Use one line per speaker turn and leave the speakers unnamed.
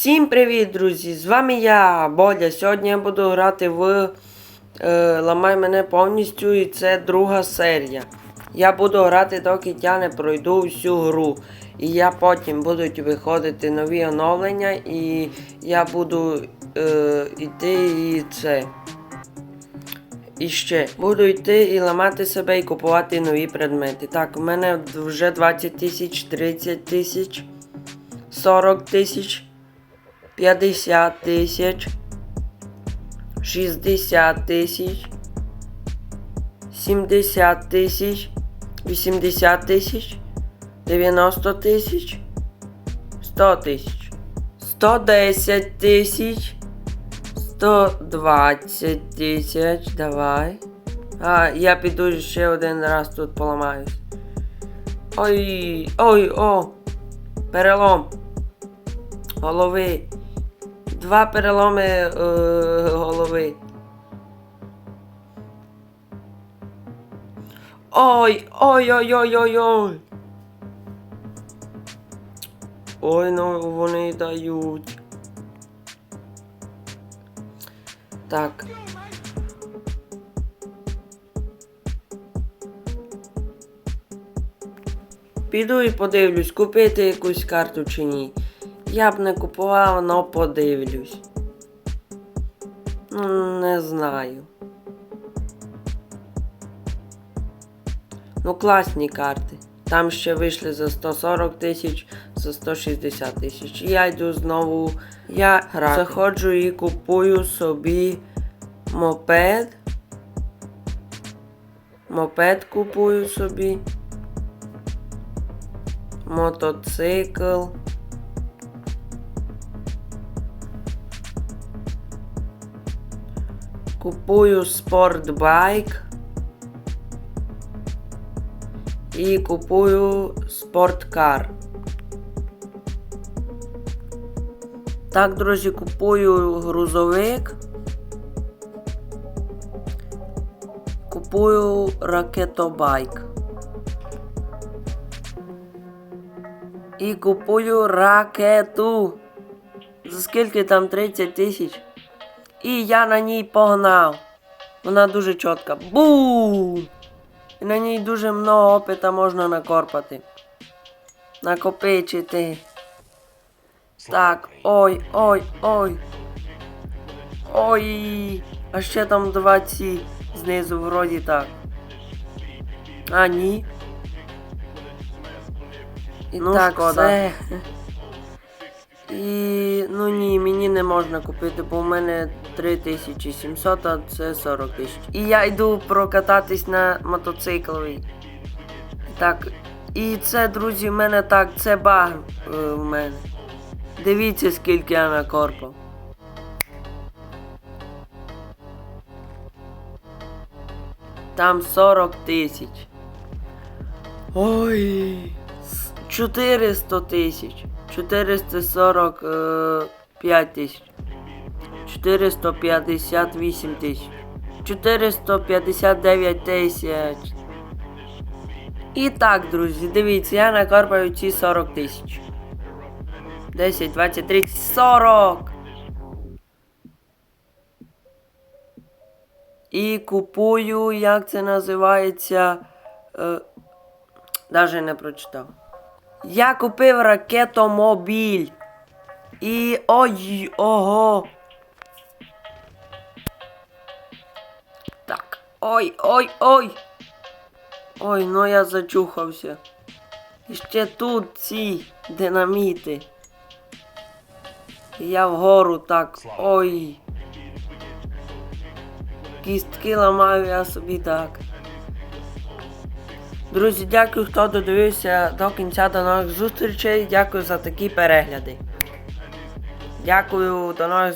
Всім привіт, друзі! З вами я, Бодя. Сьогодні я буду грати в е, Ламай мене повністю і це друга серія. Я буду грати, доки я не пройду всю гру. І я потім будуть виходити нові оновлення і я буду е, йти і це. І ще буду йти і ламати себе і купувати нові предмети. Так, у мене вже 20 тисяч, 30 тисяч, 40 тисяч. 50 тисяч, 60 тисяч, 70 тисяч, 80 тисяч, 90 тисяч, 100 тисяч, 110 тисяч, 120 тисяч, давай. А, я піду ще один раз тут поламаюсь. Ой, ой, о! Перелом голови. Два переломи е, голови. Ой, ой, ой, ой, ой, ой. Ой, ну вони дають. Так. Піду і подивлюсь, купити якусь карту чи ні. Я б не купував, но подивлюсь. Ну, не знаю. Ну, класні карти. Там ще вийшли за 140 тисяч, за 160 тисяч. І я йду знову. Я грати. заходжу і купую собі мопед. Мопед купую собі. Мотоцикл. Купую спортбайк. І купую спорткар. Так, друзі, купую грузовик. Купую ракетобайк. І купую ракету. За скільки там 30 тисяч? І я на ній погнав. Вона дуже чітка. Бум! І на ній дуже много опита можна накорпати. Накопичити. Так, ой, ой, ой. Ой. А ще там два ці знизу вроді так. А, ні. І
Ну,
так,
шкода.
все. І ну ні, мені не можна купити, бо в мене 3700, а це 40 тисяч. І я йду прокататись на мотоцикловій. Так. І це, друзі, в мене так, це баг е, в мене. Дивіться, скільки я накорпав. Там 40 тисяч. Ой. 400 тисяч. 445 тисяч. 458 тисяч. 459 тисяч. І так, друзі, дивіться, я накарпаю ці 40 тисяч. 10, 20, 30, 40. І купую, як це називається. Е, Даже не прочитав. Я купив ракетомобіль. І ой, ого. Так. Ой, ой, ой. Ой, ну я зачухався. І ще тут ці динаміти. І я вгору так. Ой. Кістки ламаю я собі так. Друзі, дякую, хто додивився до кінця до нових зустрічей. Дякую за такі перегляди. Дякую, до нових